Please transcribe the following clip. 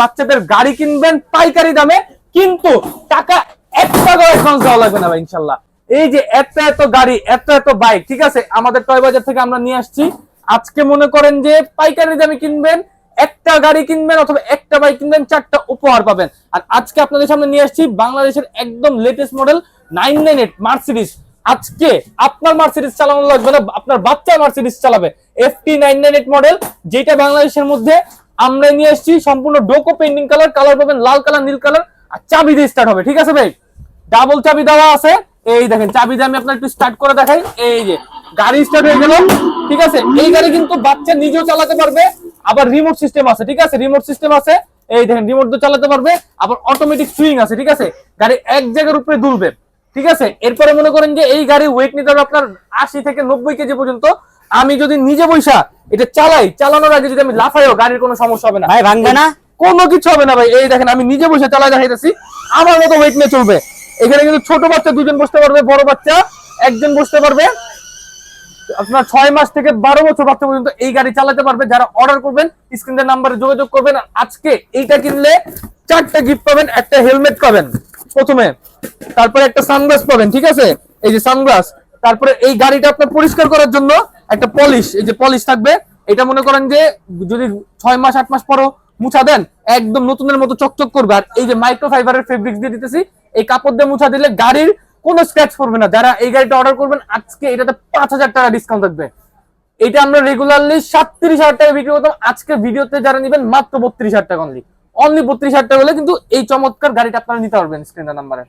বাচ্চাদের গাড়ি কিনবেন পাইকারি দামে, কিন্তু টাকা এক টাকা লাগবে না ভাই, ইনশাল্লাহ। এই যে এত এত গাড়ি, এত এত বাইক, ঠিক আছে? আমাদের টয় বাজার থেকে আমরা নিয়ে আসছি। আজকে মনে করেন যে পাইকারি দামে কিনবেন, একটা গাড়ি কিনবেন অথবা একটা বাইক কিনবেন, চারটা উপহার পাবেন। আর আজকে আপনাদের সামনে নিয়ে আসছি বাংলাদেশের একদম latest model nine nine eight Mercedes আজকে আপনার মার্সিডিস চালানো লাগবে না, আপনার বাচ্চা মার্সিডিস চালাবে। FT nine nine eight model যেটা বাংলাদেশের মধ্যে আমরা নিয়ে এসেছি, সম্পূর্ণ ডোকো পেন্টিং কালার কালার পাবেন লাল কালার নীল কালার আর চাবি দিয়ে স্টার্ট হবে, ঠিক আছে ভাই? ডাবল চাবি দেওয়া আছে, এই দেখেন, চাবি দিয়ে আমি আপনার একটু স্টার্ট করে দেখাই, এই যে, গাড়ি স্টার্ট হয়ে গেল, ঠিক আছে? এই গাড়ি কিন্তু বাচ্চা নিজেও চালাতে পারবে, আবার রিমোট সিস্টেম আছে, ঠিক আছে? রিমোট সিস্টেম আছে, এই দেখেন রিমোট দিয়ে চালাতে পারবে, আবার অটোমেটিক সুইং আছে, ঠিক আছে? গাড়ি এক জায়গার উপরে দুলবে। ঠিক আছে? এরপরে মনে করেন যে এই গাড়ি ওয়েট নিতে হবে আপনার আশি থেকে নব্বই কেজি পর্যন্ত। আমি যদি নিজে বৈশা এটা চালাই চালানোর আগে যদি আমি লাফাইও গাড়ির কোনো সমস্যা হবে না। ভাই ভাঙবে না? কোনো কিছু হবে না ভাই। এই দেখেন আমি নিজে বসে চালাই দেখাইতেছি। আমার মতো ওয়েট নিয়ে চলবে। এখানে কিন্তু ছোট বাচ্চা দুজন বসতে পারবে বড় বাচ্চা একজন বসতে পারবে। আপনার ছয় মাস থেকে বারো বছর বাচ্চা পর্যন্ত এই গাড়ি চালাতে পারবে। যারা অর্ডার করবেন স্ক্রিনের নাম্বারে যোগাযোগ করবেন। আজকে এইটা কিনলে চারটা গিফট পাবেন একটা হেলমেট পাবেন। প্রথমে। তারপরে একটা সানগ্লাস পাবেন, ঠিক আছে? এই যে সানগ্লাস, তারপরে এই গাড়িটা আপনার পরিষ্কার করার জন্য একটা পলিশ, এই যে পলিশ থাকবে। এটা মনে করেন যে যদি ছয় মাস, আট মাস পরও মুছা দেন, একদম নতুনের মতো চকচক করবে। আর এই যে মাইক্রো ফাইবারের ফেব্রিক্স দিয়ে দিতেছি, এই কাপড় দিয়ে মুছা দিলে গাড়ির কোনো স্ক্র্যাচ পড়বে না। যারা এই গাড়িটা অর্ডার করবেন, আজকে এটাতে পাঁচ হাজার টাকা ডিসকাউন্ট থাকবে। এটা আমরা রেগুলারলি সাতত্রিশ হাজার টাকা বিক্রি করতাম। আজকে ভিডিওতে যারা নেবেন, মাত্র বত্রিশ হাজার টাকা অনলি অনলি বত্রিশ হাজার টাকা হলে কিন্তু এই চমৎকার গাড়িটা আপনারা নিতে পারবেন স্ক্রিনার নাম্বারে